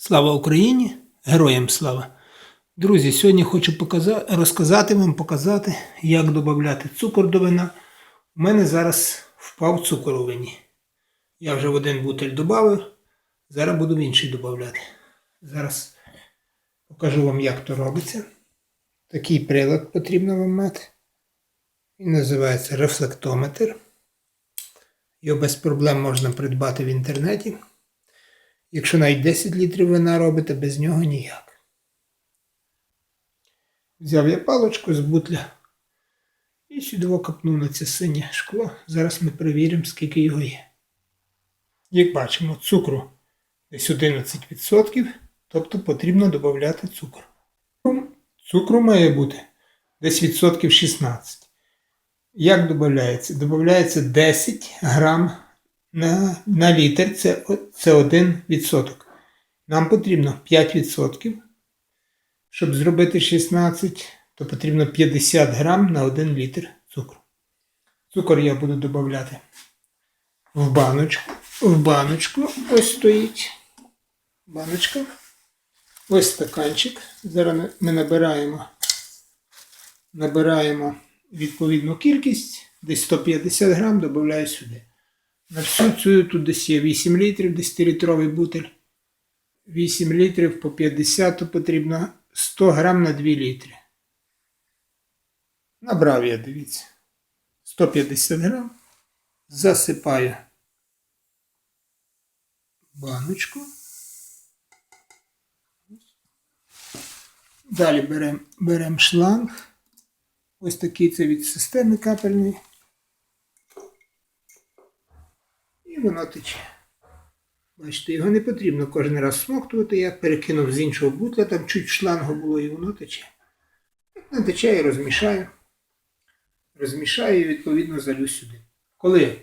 Слава Україні! Героям слава! Друзі, сьогодні хочу показа- розказати вам, показати, як додати цукор до вина. У мене зараз впав цукор у вині. Я вже в один бутель додав, зараз буду в інший додати. Зараз покажу вам, як то робиться. Такий прилад потрібно вам мати. Він називається рефлектометр. Його без проблем можна придбати в інтернеті. Якщо навіть 10 літрів вина робите, без нього ніяк. Взяв я паличку з бутля і сюди капнув на це синє шкло. Зараз ми перевіримо, скільки його є. Як бачимо, цукру десь 11%, тобто потрібно додати цукор. Цукру має бути десь відсотків 16. Як додається? Додається 10 грам на, на літр це, це 1 відсоток. Нам потрібно 5 відсотків. Щоб зробити 16, то потрібно 50 грам на 1 літр цукру. Цукор я буду додати в баночку. В баночку ось стоїть баночка. Ось стаканчик. Зараз ми набираємо, набираємо відповідну кількість, десь 150 грам додаю сюди. На всю цю тут десь є 8 літрів, 10-літровий бутиль. 8 літрів по 50, то потрібно 100 грам на 2 літри. Набрав я, дивіться. 150 грам. Засипаю баночку. Далі беремо берем шланг. Ось такий це від системи капельної. І воно тече. Бачите, його не потрібно кожен раз смоктувати. Я перекинув з іншого бутля, там чуть шлангу було і воно тече. Не тече, я розмішаю. Розмішаю і відповідно залю сюди. Коли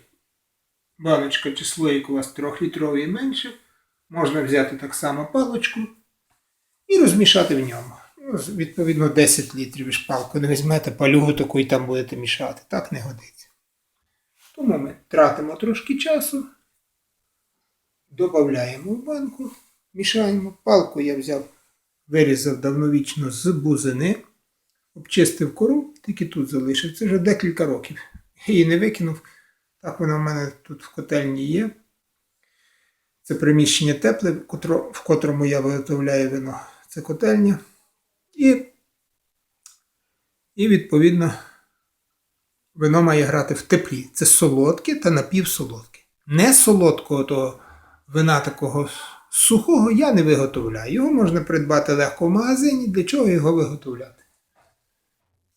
баночка чи слоїк у вас трьохлітровий і менше, можна взяти так само паличку і розмішати в ньому. Ну, відповідно, 10 літрів і шпалку не візьмете, палюгу таку і там будете мішати. Так не годиться. Тому ми тратимо трошки часу, додаємо в банку, мішаємо. Палку я взяв, вирізав давновічно з бузини, обчистив кору, тільки тут залишив. Це вже декілька років. Її не викинув. Так вона в мене тут в котельні є. Це приміщення тепле, в котрому я виготовляю вино. Це котельня. І, і відповідно, вино має грати в теплі. Це солодке та напівсолодке. Не солодкого того вина такого сухого я не виготовляю. Його можна придбати легко в магазині. Для чого його виготовляти?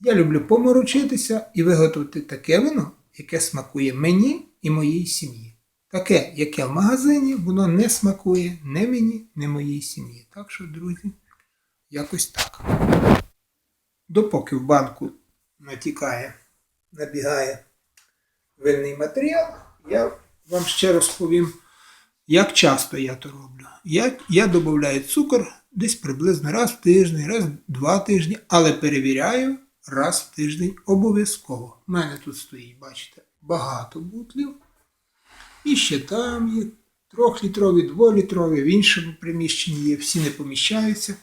Я люблю поморочитися і виготовити таке вино, яке смакує мені і моїй сім'ї. Таке, яке в магазині, воно не смакує не мені, не моїй сім'ї. Так що, друзі, якось так. Допоки в банку натікає, набігає винний матеріал, я вам ще розповім, як часто я то роблю. Я, я додаю цукор десь приблизно раз в тиждень, раз в два тижні, але перевіряю раз в тиждень обов'язково. У мене тут стоїть, бачите, багато бутлів. І ще там є трьохлітрові, дволітрові, в іншому приміщенні є, всі не поміщаються.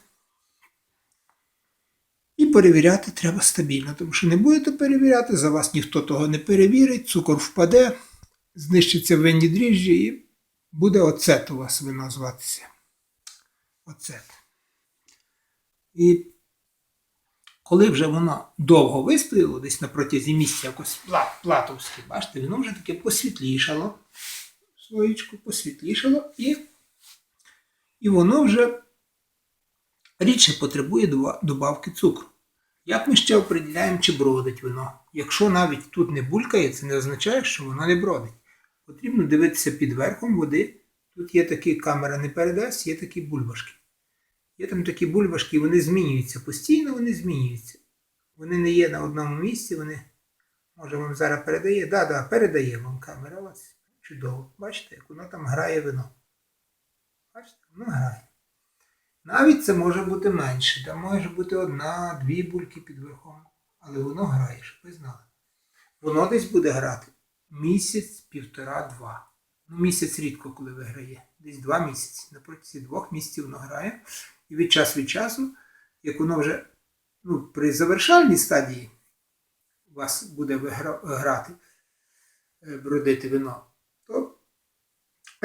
Перевіряти треба стабільно, тому що не будете перевіряти, за вас ніхто того не перевірить, цукор впаде, знищиться винні дріжджі і буде оцет у вас вино зватися. Оцет. І коли вже воно довго вистояло, десь на протязі місяця якось плат, платовське, бачите, воно вже таке посвітлішало. Слоєчку посвітлішало і, і воно вже рідше потребує доба- добавки цукру. Як ми ще определяємо, чи бродить вино? Якщо навіть тут не булькає, це не означає, що воно не бродить. Потрібно дивитися під верхом води. Тут є такі камера не передасть, є такі бульбашки. Є там такі бульбашки, вони змінюються постійно, вони змінюються. Вони не є на одному місці, вони, може, вам зараз передає. Да, да, передає вам камера. Ось чудово. Бачите, як воно там грає вино. Бачите, воно грає. Навіть це може бути менше. Там може бути одна, дві бульки під верхом. Але воно грає, щоб ви знали. Воно десь буде грати місяць, півтора, два. Ну, місяць рідко, коли виграє. десь два місяці. На протязі двох місяців воно грає. І від часу від часу, як воно вже ну, при завершальній стадії вас буде вигра- грати, е, бродити вино,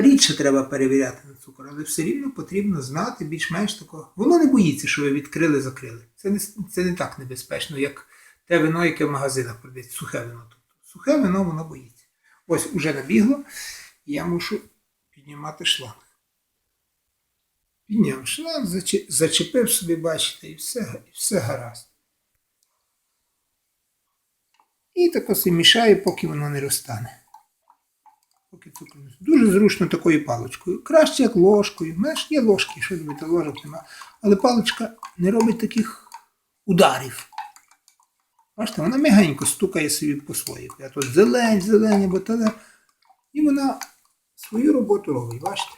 рідше треба перевіряти на цукор, але все рівно потрібно знати більш-менш такого. Воно не боїться, що ви відкрили, закрили. Це не, це не так небезпечно, як те вино, яке в магазинах продається, сухе вино. Тобто, сухе вино воно боїться. Ось уже набігло, і я мушу піднімати шланг. Підняв шланг, зачепив собі, бачите, і все, і все гаразд. І так ось і мішаю, поки воно не розтане. Дуже зручно такою паличкою. Краще як ложкою. Ж є ложки, що робити, ложок нема. Але паличка не робить таких ударів. Бачите, вона мягенько стукає собі по своїх. Я тут зелень, зелень, або теле. І вона свою роботу робить, бачите?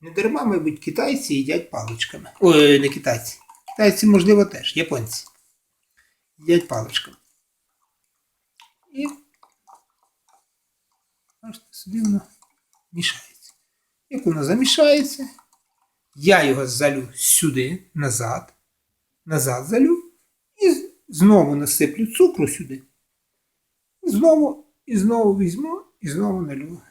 Не дарма, мабуть, китайці їдять паличками. Ой, не китайці. Китайці, можливо, теж, японці. Їдять паличками. І бачите, воно мішається. Як воно замішається, я його залю сюди, назад, назад залю і знову насиплю цукру сюди. І знову, і знову візьму, і знову налю.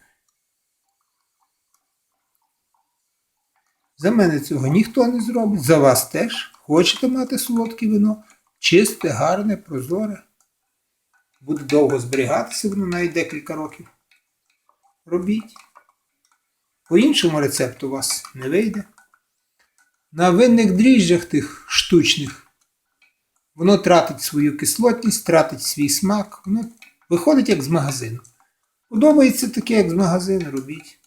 За мене цього ніхто не зробить, за вас теж. Хочете мати солодке вино? Чисте, гарне, прозоре. Буде довго зберігатися воно навіть декілька років. Робіть. По іншому рецепту у вас не вийде. На винних дріжджах тих штучних воно тратить свою кислотність, тратить свій смак, воно виходить як з магазину. Подобається таке, як з магазину, робіть.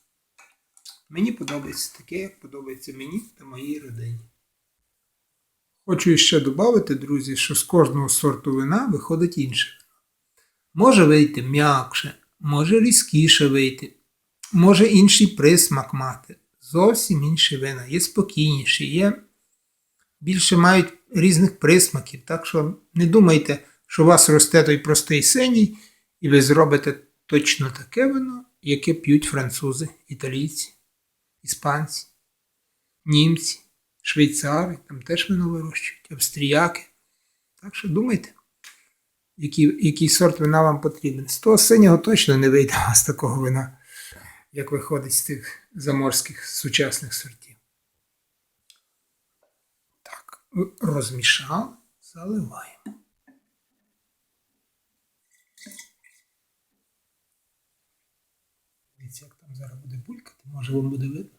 Мені подобається таке, як подобається мені та моїй родині. Хочу ще додати, друзі, що з кожного сорту вина виходить інше. Може вийти м'якше, може різкіше вийти, може інший присмак мати. Зовсім інші вина. Є спокійніші, є більше мають різних присмаків. Так що не думайте, що у вас росте той простий синій, і ви зробите точно таке вино, яке п'ють французи, італійці, іспанці, німці, швейцари, там теж вино вирощують, австріяки. Так що думайте, який, який сорт вина вам потрібен. З того синього точно не вийде у вас такого вина, як виходить з тих заморських сучасних сортів. Так, розмішав, заливаємо. Дивіться, як там зараз буде булькати, може вам буде видно.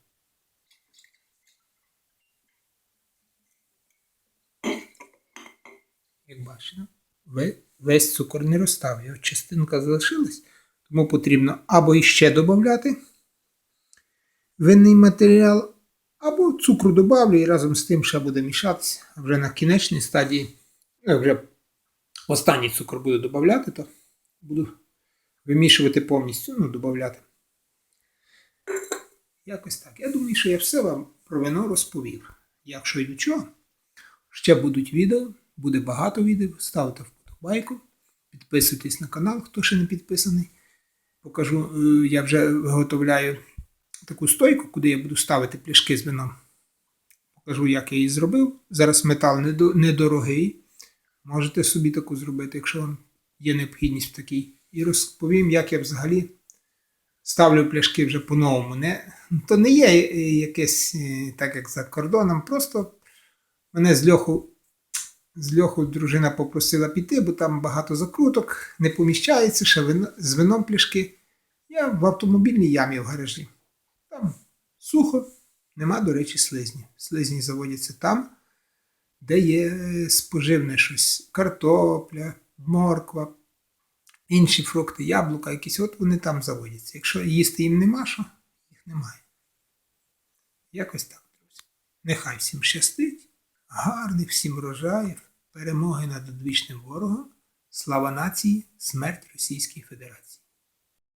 Як бачите, весь цукор не розстав, його частинка залишилась, тому потрібно або іще додати винний матеріал, або цукру додавлю і разом з тим ще буде мішатися. А вже на кінечній стадії, ну, вже останній цукор буду додавати, то буду вимішувати повністю, ну, додавати. Якось так. Я думаю, що я все вам про вино розповів. Якщо й до чого, ще будуть відео, буде багато відео. Ставте вподобайку, підписуйтесь на канал, хто ще не підписаний. Покажу, е, я вже виготовляю таку стойку, куди я буду ставити пляшки з вином. Покажу, як я її зробив. Зараз метал недорогий. Можете собі таку зробити, якщо вам є необхідність в такій. І розповім, як я взагалі ставлю пляшки вже по-новому. Не, то не є е, якесь е, так, як за кордоном. Просто мене з льоху, з льоху дружина попросила піти, бо там багато закруток, не поміщається, ще вино, з вином пляшки. Я в автомобільній ямі в гаражі. Там сухо, нема, до речі, слизні. Слизні заводяться там, де є е, споживне щось: картопля, морква, інші фрукти, яблука якісь, от вони там заводяться. Якщо їсти їм нема, що їх немає. Якось так, друзі. Нехай всім щастить, гарних всім врожаїв, перемоги над одвічним ворогом, слава нації, смерть Російській Федерації.